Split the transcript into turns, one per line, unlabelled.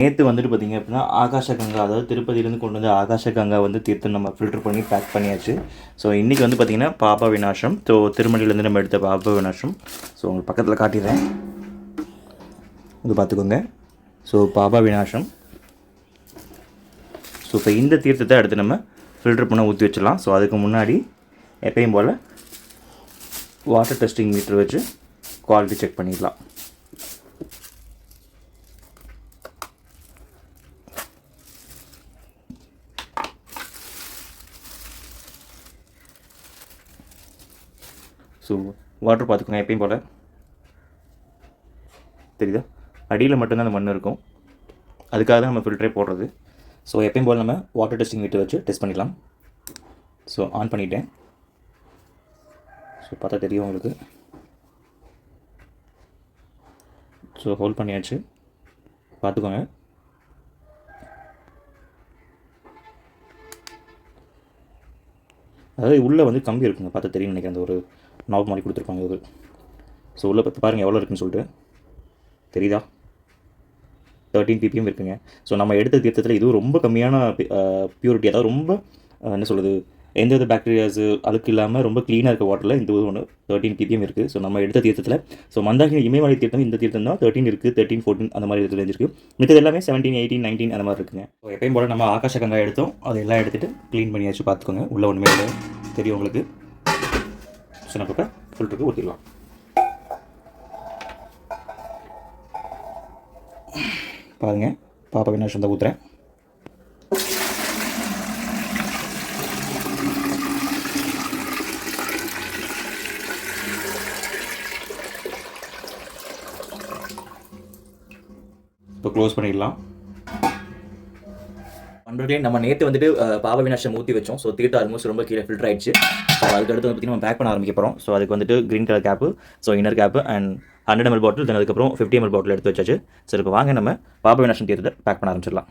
நேற்று வந்துட்டு பார்த்தீங்க அப்படின்னா ஆகாஷகங்கா அதாவது திருப்பதியிலேருந்து கொண்டு வந்து ஆகாஷகங்கா வந்து தீர்த்தம் நம்ம ஃபில்டர் பண்ணி பேக் பண்ணியாச்சு. ஸோ இன்றைக்கி வந்து பார்த்திங்கன்னா பாபா விநாசம். ஸோ திருமணிலேருந்து நம்ம எடுத்த பாபா விநாசம். ஸோ உங்களுக்கு பக்கத்தில் காட்டிடுறேன். இது பார்த்துக்கோங்க ஸோ பாபா விநாசம். ஸோ இப்போ இந்த தீர்த்தத்தை அடுத்து நம்ம ஃபில்டர் பண்ண ஊற்றி வச்சிடலாம். ஸோ அதுக்கு முன்னாடி எப்பயும் போல் வாட்டர் டெஸ்டிங் மீட்டர் வச்சு குவாலிட்டி செக் பண்ணிடலாம். ஸோ வாட்டர் பார்த்துக்கோங்க எப்பயும் போல். தெரியுதா? அடியில் மட்டும்தான் அந்த மண் இருக்கும். அதுக்காக தான் நம்ம ஃபில்டரே போடுறது. ஸோ எப்பயும் போல் நம்ம வாட்டர் டெஸ்டிங் வீட்டை வச்சு டெஸ்ட் பண்ணிடலாம். ஸோ ஆன் பண்ணிட்டேன். ஸோ பார்த்தா தெரியும் உங்களுக்கு. ஸோ ஹோல்ட் பண்ணியாச்சு. பார்த்துக்கோங்க அதாவது உள்ளே வந்து கம்பி இருக்குங்க. பார்த்தா தெரியும் நினைக்கிறேன். அந்த ஒரு நாவ் மாதிரி கொடுத்துருப்பாங்க இவர்கள் ஸோ உள்ளே பார்த்து பாருங்கள் எவ்வளோ இருக்குன்னு சொல்லிட்டு. தெரியுதா? தேர்ட்டீன் பிபிஎம் இருக்குங்க. ஸோ நம்ம எடுத்த தீர்த்தத்தில் இதுவும் ரொம்ப கம்மியான பியூரிட்டி அதாவது ரொம்ப என்ன சொல்கிறது எந்த வித பாக்டீரியாஸு அழுக்கு இல்லாமல் ரொம்ப க்ளீனாக இருக்க வாட்டரில் இந்த ஒன்று தேர்ட்டின் பிபிஎம் இருக்குது ஸோ நம்ம எடுத்த தீர்த்தத்தில் ஸோ மந்தாகினி இமயமலை தீர்த்தம் இந்த தீர்த்தம் தான் தேர்ட்டின் இருக்குது தேர்ட்டின் ஃபோர்ட்டின் அந்த மாதிரி இடத்துல இருக்குது மித்தது எல்லாமே செவன்டீன் எயிட்டீன் நைன்டீன் அந்த மாதிரி இருக்குங்க. ஸோ எப்பயும் போல் நம்ம ஆகாஷ கங்கா எடுத்தோம். அதை எல்லாம் எடுத்துகிட்டு க்ளீன் பண்ணியாச்சு பார்த்துக்கோங்க. உள்ளே ஒன்றுமே இல்லை. தெரியும் உங்களுக்கு. சின்ன நம்ம ஃபில்டருக்கு ஊற்றிடலாம் பாருங்கள் பாப்பா விநாசம் தான் ஊற்றுறேன் இப்போ க்ளோஸ் பண்ணிடலாம்.
நண்பர்களே நம்ம நேற்று வந்துட்டு பாவ விநாசம் ஊற்றி வச்சோம். ஸோ தீட்டா ஆல்மோஸ்ட் ரொம்ப கீழே ஃபில்டர் ஆயிடுச்சு.
ஸோ அதுக்கு அடுத்து வந்து பார்த்திங்கன்னா நம்ம பேக் பண்ண ஆரம்பிக்க போகிறோம் ஸோ அதுக்கு வந்துட்டு green colour cap so inner cap and hundred ML bottle then அதுக்கப்புறம் ஃபிஃப்டி எம்எல் பாட்டில் எடுத்து வச்சாச்சு. ஸோ இப்போ வாங்க நம்ம பாப விநாசம் தீர்த்தத்தை பேக் பண்ண ஆரம்பிச்சிடலாம்.